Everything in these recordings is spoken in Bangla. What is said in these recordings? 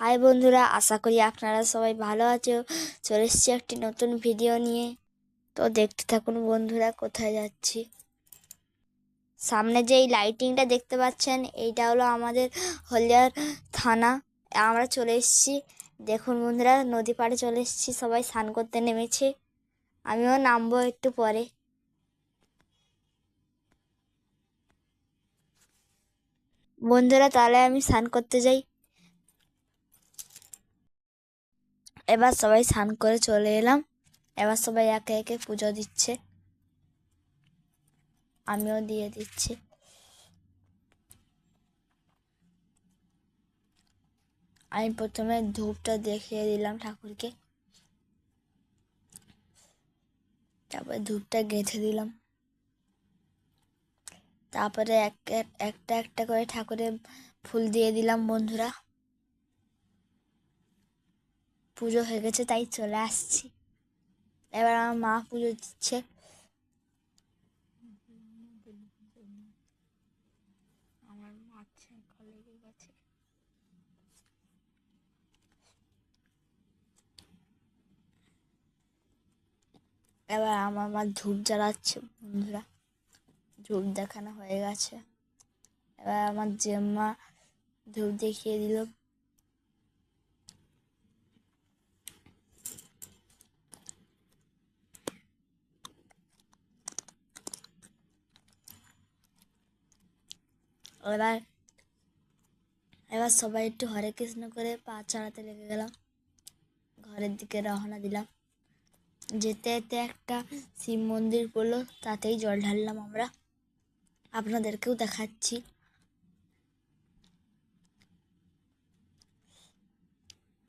হাই বন্ধুরা, আশা করি আপনারা সবাই ভালো আছো। চলে এসেছি একটি নতুন ভিডিও নিয়ে। তো দেখতে থাকুন বন্ধুরা, কোথায় যাচ্ছি। সামনে যে এই লাইটিংটা দেখতে পাচ্ছেন, এইটা হলো আমাদের হলদিয়ার থানা। আমরা চলে এসেছি। দেখুন বন্ধুরা, নদী পাড়ে চলে এসেছি। সবাই স্নান করতে নেমেছে। আমিও নামবো একটু পরে। বন্ধুরা, তাহলে আমি স্নান করতে যাই। এবার সবাই স্নান করে চলে এলাম। এবার সবাই একে একে পুজো দিচ্ছে। আমিও দিয়ে দিচ্ছি। আমি প্রথমে ধূপটা দেখিয়ে দিলাম ঠাকুরকে। তারপরে ধূপটা গেঁথে দিলাম। তারপরে এক একটা একটা করে ঠাকুরের ফুল দিয়ে দিলাম বন্ধুরা। পুজো হয়ে গেছে তাই চলে আসছি। এবার আমার মা পুজো দিচ্ছে। আমার মাছে লেগে গেছে। এবার আমার মা ধূপ জ্বালাচ্ছে বন্ধুরা। ধূপ দেখানো হয়ে গেছে। এবার আমার জেম্মা ধূপ দেখিয়ে দিল। এবার এবার সবাই একটু হরে কৃষ্ণ করে পা চাড়াতে লেগে গেলাম। ঘরের দিকে রওনা দিলাম। যেতে যেতে একটা শিব মন্দির পড়ল, তাতেই জল ঢাললাম আমরা। আপনাদেরকেও দেখাচ্ছি।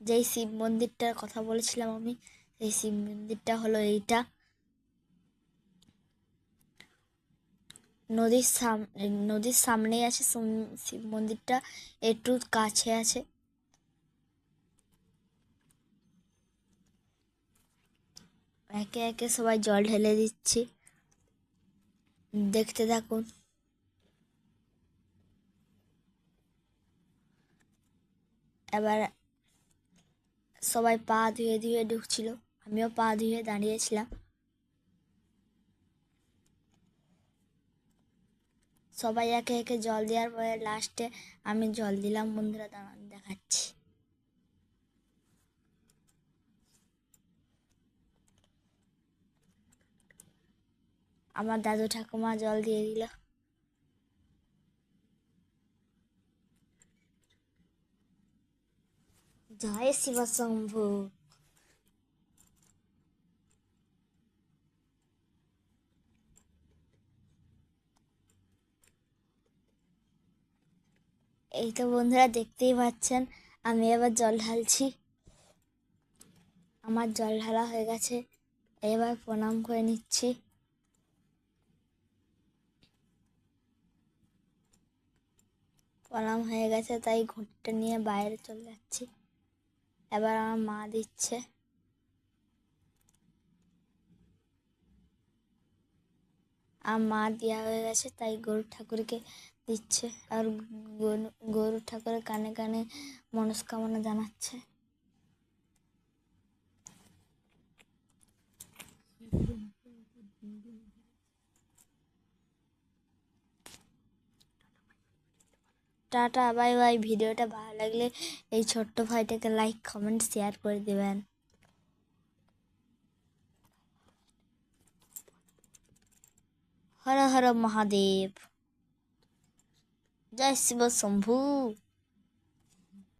যেই শিব মন্দিরটার কথা বলেছিলাম আমি, সেই শিব মন্দিরটা হলো এইটা। নদীর সাম, নদীর সামনেই আছে শিব মন্দিরটা একটু কাছে আছে। একে একে সবাই জল ঢেলে দিচ্ছি। দেখতে থাকুন। এবার সবাই পা ধুয়ে ধুয়ে ঢুকছিল। আমিও পা ধুয়ে দাঁড়িয়েছিলাম। সবাই একে একে জল দেওয়ার পরে লাস্টে আমি জল দিলাম, বন্ধুরা দেখাচ্ছি। আমার দাদু ঠাকুমা জল দিয়ে দিল। জয় শিব শম্ভু এই তো বন্ধুরা দেখতেই পাচ্ছেন, আমি এবার জল ঢালছি। আমার জল ঢালা হয়ে গেছে, এবার প্রণাম করে নিচ্ছি। প্রণাম হয়ে গেছে, তাই ঘুঁটটা নিয়ে বাইরে চলে যাচ্ছি। এবার আমার মা দিচ্ছে। মা দেওয়া হয়ে গেছে, তাই গরু ঠাকুরকে দিচ্ছে। আর গরু ঠাকুরের কানে কানে মনস্কামনা জানাচ্ছে। Tata, bye bye. ভিডিওটা ভালো লাগলে এই ছোট্ট ভাইটাকে লাইক কমেন্ট শেয়ার করে দেবেন। হর হর মহাদেব জয় শিব শম্ভু